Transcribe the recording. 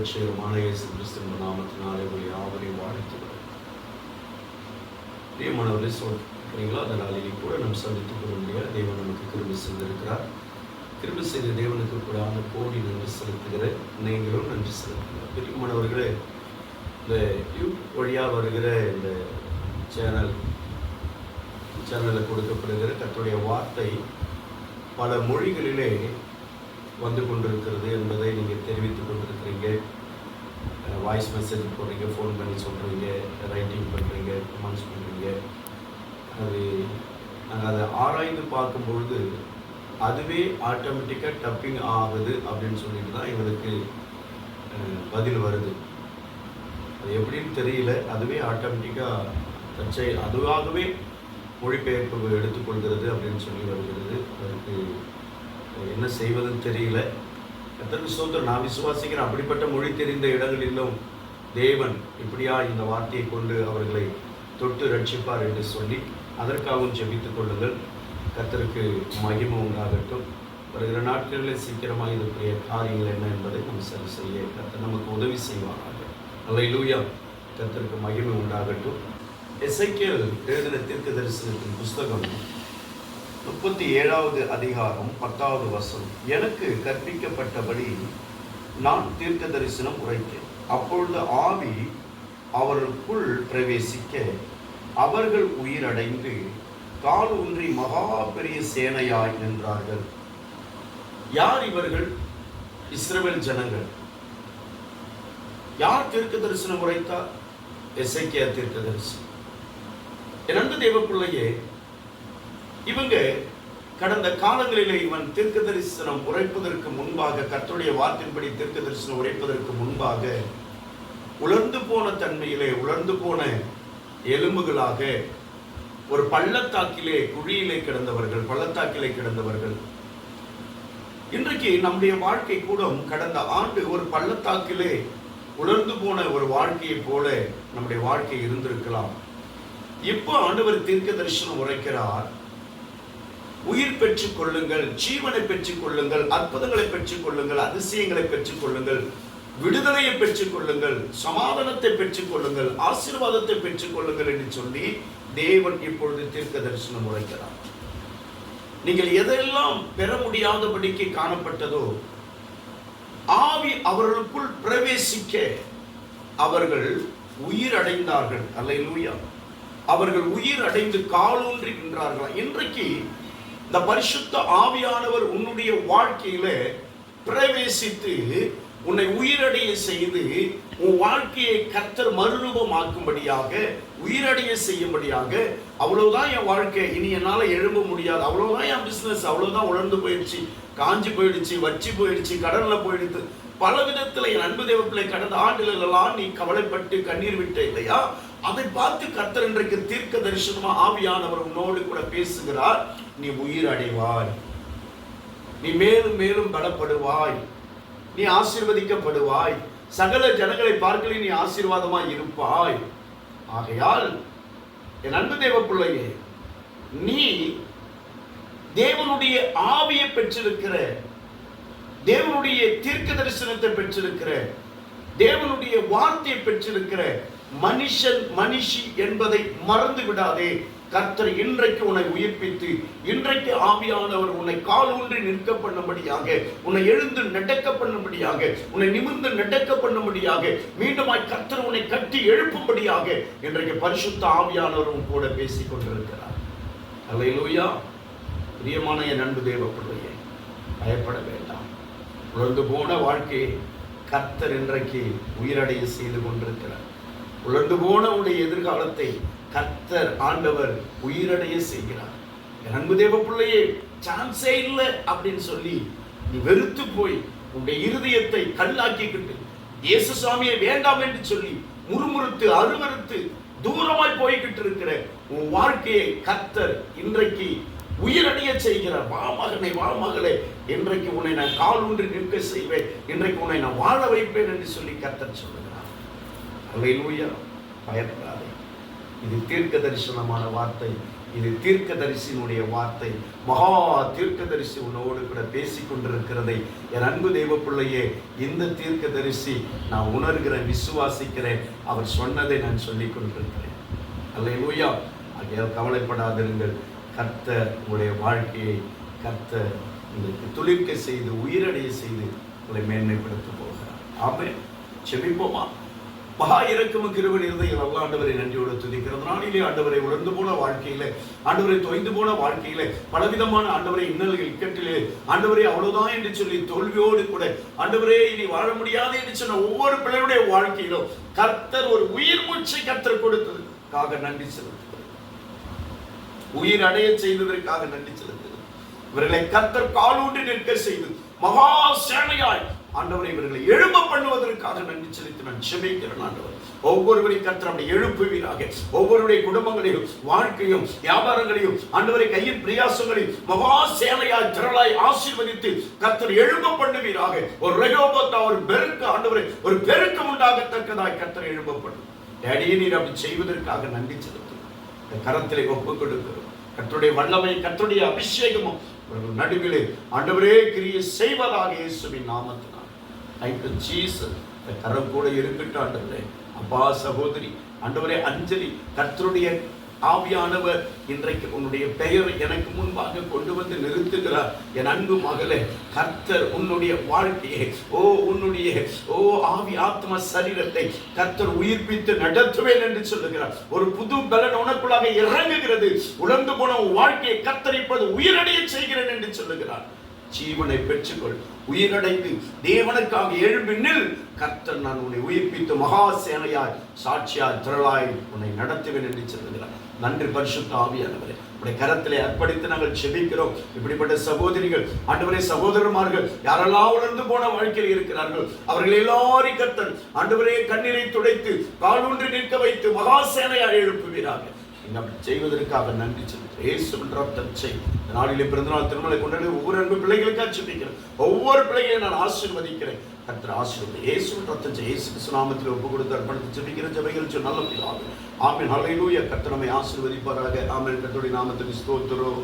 ரட்சகரமான இயேசு கிறிஸ்துவின் நாமத்தினாலே உங்கள் யாவரையும் வாழ்த்துகிறோம் தேவனவரை சொல்றீங்களா அந்த நாளிலே கூட நாம் சந்தித்துக் கொள்ள முடியாது தேவன் நமக்கு கிருமி செய்திருக்கிறார். கிருமி செய்த தேவனுக்கு கூட அந்த கோடி நன்றி செலுத்துகிற நீங்களும் நன்றி செலுத்துகிறேன் பிரியமானவர்களே இந்த யூடியூப் வழியாக வருகிற இந்த சேனல் சேனலில் கொடுக்கப்படுகிற கர்த்தருடைய வார்த்தை பல மொழிகளிலே வந்து கொண்டிருக்கிறது என்பதை நீங்கள் தெரிவித்துக் கொண்டிருக்கிறீங்க. வாய்ஸ் மெசேஜ் போடுறீங்க ஃபோன் பண்ணி சொல்கிறீங்க ரைட்டிங் பண்ணுறீங்க கமெண்ட்ஸ் பண்ணுறீங்க அது நாங்கள் அதை ஆராய்ந்து பார்க்கும்பொழுது அதுவே ஆட்டோமேட்டிக்காக டப்பிங் ஆகுது அப்படின்னு சொல்லிட்டு தான் எங்களுக்கு பதில் வருது. அது எப்படின்னு தெரியல. அதுவே ஆட்டோமேட்டிக்காக தச்சை அதுவாகவே மொழிபெயர்ப்பு எடுத்துக்கொள்கிறது அப்படின்னு சொல்லி வருகிறது. அதுக்கு என்ன செய்வதுன்னு தெரியல. எத்தனை சோதரன் நான் விசுவாசிக்கிறேன். அப்படிப்பட்ட மொழி தெரிந்த இடங்களிலும் தேவன் இப்படியா இந்த வார்த்தையை கொண்டு அவர்களை தொட்டு ரட்சிப்பார் என்று சொல்லி அதற்காகவும் ஜெபித்துக் கொள்ளுங்கள். கத்தருக்கு மகிமை உண்டாகட்டும். வருகிற நாட்களில் சீக்கிரமாக இதற்குரிய காரியங்கள் என்ன என்பதை நம்ம சரி செய்ய கத்தர் நமக்கு உதவி செய்வாராக. அல்ல லூயா கத்தருக்கு மகிமை உண்டாகட்டும். எஸ்ஐக்கியல் எழுதின தீர்க்க தரிசனத்தின் புஸ்தகம் முப்பத்தி ஏழாவது அதிகாரம் பத்தாவது வசனம். எனக்கு கற்பிக்கப்பட்டபடி நான் தீர்க்க தரிசனம் உரைத்தேன். அப்பொழுது ஆவி அவர்களுக்குள் பிரவேசிக்க அவர்கள் உயிரடைந்து கால் ஊன்றி மகா பெரிய சேனையாய் நின்றார்கள். யார் இவர்கள்? இஸ்ரவேல் ஜனங்கள். யார் தீர்க்க தரிசனம் உரைத்தார்? எசைக்கியா தீர்க்க தரிசனம் இரண்டு தேவப்பிள்ளையே இவங்க கடந்த காலங்களிலே இவன் தீர்க்க தரிசனம் உரைப்பதற்கு முன்பாக கர்த்தருடைய வார்த்தையின்படி தீர்க்க தரிசனம் உரைப்பதற்கு முன்பாக உலர்ந்து போன தன்மையிலே உலர்ந்து போன எலும்புகளாக ஒரு பள்ளத்தாக்கிலே குழியிலே கிடந்தவர்கள் பள்ளத்தாக்கிலே கிடந்தவர்கள். இன்றைக்கு நம்முடைய வாழ்க்கை கூட கடந்த ஆண்டு ஒரு பள்ளத்தாக்கிலே உலர்ந்து போன ஒரு வாழ்க்கையை போல நம்முடைய வாழ்க்கை இருந்திருக்கலாம். இப்போ ஆண்டவர் தீர்க்க தரிசனம் உரைக்கிறார். உயிர் பெற்றுக் கொள்ளுங்கள் ஜீவனை பெற்றுக் கொள்ளுங்கள் அற்புதங்களை பெற்றுக் கொள்ளுங்கள் அதிசயங்களை பெற்றுக் கொள்ளுங்கள் விடுதலையை பெற்றுக் கொள்ளுங்கள் சமாதானத்தை பெற்றுக் கொள்ளுங்கள் ஆசீர்வாதத்தை பெற்றுக் கொள்ளுங்கள் என்று சொல்லி தேவன் இப்பொழுது தீர்க்க தரிசனம் உரைக்கிறார். நீங்கள் எதெல்லாம் பெற முடியாதபடிக்கு காணப்பட்டதோ ஆவி அவர்களுக்குள் பிரவேசிக்க அவர்கள் உயிர் அடைந்தார்கள் அல்லேலூயா. அவர்கள் உயிர் அடைந்து காலூன்றி நின்றார்களா இன்றைக்கு இந்த பரிசுத்த ஆவியானவர் உன்னுடைய வாழ்க்கையில பிரவேசித்து உன்னை உயிரடைய செய்து உன் வாழ்க்கையை கர்த்தர் மறுரூபமாக்கும்படியாக உயிரடைய செய்யும்படியாக அவ்வளவுதான் என் வாழ்க்கை. இனி என்னால எழும்ப முடியாது. அவ்வளவுதான் என் பிசினஸ் அவ்வளவுதான் உழந்து போயிடுச்சு. காஞ்சி போயிடுச்சு வச்சு போயிடுச்சு கடல்ல போயிடுச்சு பல விதத்துல என் அன்பு தேவப்பிள்ளை கடந்த ஆண்டுகளெல்லாம் நீ கவலைப்பட்டு கண்ணீர் விட்ட இல்லையா? அதை பார்த்து கர்த்தர் இன்றைக்கு தீர்க்க தரிசனமா ஆவியானவர் உன்னோடு கூட பேசுகிறார். நீ உயிர் அடைவாய். நீ மேலும் மேலும் பலப்படுவாய். நீ ஆசீர்வதிக்கப்படுவாய். சகல ஜனங்களை பார்க்கல நீ ஆசீர்வாதமாய் இருப்பாய். ஆகையால் என் அன்பு தேவ பிள்ளையே நீ தேவனுடைய ஆவியை பெற்றிருக்கிற தேவனுடைய தீர்க்க தரிசனத்தை பெற்றிருக்கிற தேவனுடைய வார்த்தையை பெற்றிருக்கிற மனுஷன் மனுஷி என்பதை மறந்து விடாதே கர்த்தர் இன்றைக்கு உன்னை உயிர்ப்பித்து இன்றைக்கு ஆவியானவர் உன்னை கால் ஊன்றி நிற்க பண்ணும்படியாக உன்னை எழுந்து நடக்க பண்ணும்படியாக உன்னை நிமிர்ந்து நடக்க பண்ணும்படியாக மீண்டுமாய் கர்த்தர் உன்னை கட்டி எழுப்பும்படியாக இன்றைக்கு பரிசுத்த ஆவியானவரும் கூட பேசிக் கொண்டிருக்கிறார். அலையிலூயா பிரியமான என் அன்பு தேவப்படுவையே பயப்பட வேண்டாம். உழந்து போன வாழ்க்கையை கர்த்தர் இன்றைக்கு உயிரடைய செய்து கொண்டிருக்கிறார். உழந்து போன உடைய எதிர்காலத்தை கர்த்தர் ஆண்டவர் உயிரடைய செய்கிறார். அன்பு தேவ பிள்ளையே சான்ஸே இல்லை அப்படின்னு சொல்லி நீ வெறுத்து போய் உன்னுடைய இருதயத்தை கல்லாக்கிக்கிட்டு இயேசு சாமியை வேண்டாம் என்று சொல்லி முறுமுறுத்து அருவறுத்து தூரமாய் போய்கிட்டு இருக்கிற உன் வாழ்க்கையை கர்த்தர் இன்றைக்கு உயிரடைய செய்கிறார். வா மகனை வா மகளே இன்றைக்கு உன்னை நான் கால் ஒன்று நிற்க செய்வேன். இன்றைக்கு உன்னை நான் வாழ வைப்பேன் என்று சொல்லி கர்த்தர் சொல்லுகிறார். அல்லேலூயா பயப்படாதே. இது தீர்க்க தரிசனமான வார்த்தை. இது தீர்க்க தரிசினுடைய வார்த்தை. மகா தீர்க்க தரிசி உன்னோடு கூட பேசி கொண்டிருக்கிறதை என் அன்பு தெய்வ பிள்ளையே இந்த தீர்க்க தரிசி நான் உணர்கிறேன் விசுவாசிக்கிறேன். அவர் சொன்னதை நான் சொல்லிக் கொண்டிருக்கிறேன். அல்ல அல்லேலூயா. ஆகையால் கவலைப்படாதிருங்கள். கர்த்த உங்களுடைய வாழ்க்கையை கர்த்த உங்களுக்கு துளிர்க்க செய்து உயிரடைய செய்து உங்களை மேன்மைப்படுத்த போகிறார். ஆமே செபிப்போமா? மகா இறக்கமும் கிருவன் இருந்தையில் அல்ல ஆண்டவரை நன்றியோடு துதிக்கிறது நாளிலே ஆண்டவரை உணர்ந்து போன வாழ்க்கையில ஆண்டவரை தொய்ந்து போன வாழ்க்கையில பலவிதமான ஆண்டவரை இன்னல்கள் இக்கட்டிலே ஆண்டவரே அவ்வளவுதான் என்று சொல்லி தோல்வியோடு கூட ஆண்டவரே இனி வாழ முடியாது என்று சொன்ன ஒவ்வொரு பிள்ளையுடைய வாழ்க்கையிலும் கர்த்தர் ஒரு உயிர் மூச்சை கர்த்தர் கொடுத்ததுக்காக நன்றி செலுத்து உயிர் அடைய செய்ததற்காக நன்றி செலுத்துகிறேன். இவர்களை கர்த்தர் காலூன்றி நிற்க செய்து மகா சேனையாய் ஆண்டவரை இவர்களை எழும்ப பண்ணுவதற்காக நன்றி செலுத்தி நான் செபிக்கிறேன் ஆண்டவர். ஒவ்வொருவரை கர்த்தர் அப்படி எழுப்புவீராக. ஒவ்வொருடைய குடும்பங்களையும் வாழ்க்கையும் வியாபாரங்களையும் ஆண்டவரை கையின் பிரயாசங்களையும் மகா சேனையாய் திரளாய் ஆசீர்வதித்து கர்த்தர் எழும்ப பண்ணுவீராக. ஒரு ரயோபத்தா ஒரு பெருக்கு ஆண்டவரை ஒரு பெருக்கம் உண்டாகத்தக்கதாய் கர்த்தர் எழும்ப பண்ணும். டேடியை நீர் அப்படி செய்வதற்காக நன்றி செலுத்தும் இந்த கரத்திலே ஒப்புக் கொடுக்கிறோம். கத்தருடைய வல்லமை கத்தருடைய அபிஷேகமும் நடுவிலே ஆண்டவரே கிரியை செய்வதாக இயேசுவின் நாமத்தினால். ஐட்டு சீஸ் இந்த கரம் கூட இருக்கட்டும் ஆண்டவரே அப்பா சகோதரி ஆண்டவரே அஞ்சலி கர்த்தருடைய ஆவியானவர் இன்றைக்கு உன்னுடைய பெயர் எனக்கு முன்பாக கொண்டு வந்து நிறுத்துகிறார். என் அன்பு மகளே கர்த்தர் உன்னுடைய வாழ்க்கையை ஓ உன்னுடைய ஓ ஆவி ஆத்ம சரீரத்தை கர்த்தர் உயிர்ப்பித்து நடத்துவேன் என்று சொல்லுகிறார். ஒரு புது பலன் உனக்குள்ளாக இறங்குகிறது. உணர்ந்து போன உன் வாழ்க்கையை கர்த்தர் இப்போது உயிரடைய செய்கிறேன் என்று சொல்லுகிறார். ஜீவனை பெற்றுக்கொள். உயிரடைந்து தேவனுக்காக எழும்பி கர்த்தன் கர்த்தர் நான் உன்னை உயிர்ப்பித்து மகா சேனையாய் சாட்சியாய் திரளாய் உன்னை நடத்துவேன் என்று சொல்லுகிறார். நன்றி பரிசுத்த ஆவியானவரே. உடைய கரத்திலே அர்ப்பணித்து நாங்கள் செபிக்கிறோம். இப்படிப்பட்ட சகோதரிகள் ஆண்டவரே சகோதரமார்கள் யாரெல்லாம் உணர்ந்து போன வாழ்க்கையில் இருக்கிறார்கள் அவர்கள் எல்லாரும் கர்த்தர் ஆண்டவரே கண்ணீரை துடைத்து காலூன்றி நிற்க வைத்து மகா சேனையாய் எழுப்புவீராக. அப்படி செய்வதற்காக நன்றி செலுத்துகிறேன் இயேசுவின் தச்சை செய். நாளிலே பிறந்தநாள் திருமலை கொண்டாடி ஒவ்வொரு அன்பு பிள்ளைகளுக்காக சிந்திக்கிறேன் ஒவ்வொரு பிள்ளைகளையும் நான் ஆசீர்வதிக்கிறேன். கத்திர ஆசீர்வதி ஏசுன்ற ரத்தம் செய். இயேசு கிறிஸ்துநாமத்தில் ஒப்பு கொடுத்து அர்ப்பணித்து ஜெபிக்கிற ஜெபங்கள் சொல் நல்ல பிதாவே. ஆமே ஹalleluya. கர்த்தர் நம்மை ஆசீர்வதிப்பாராக. ஆமே கத்தோடைய நாமத்துக்கு ஸ்தோத்திரம்.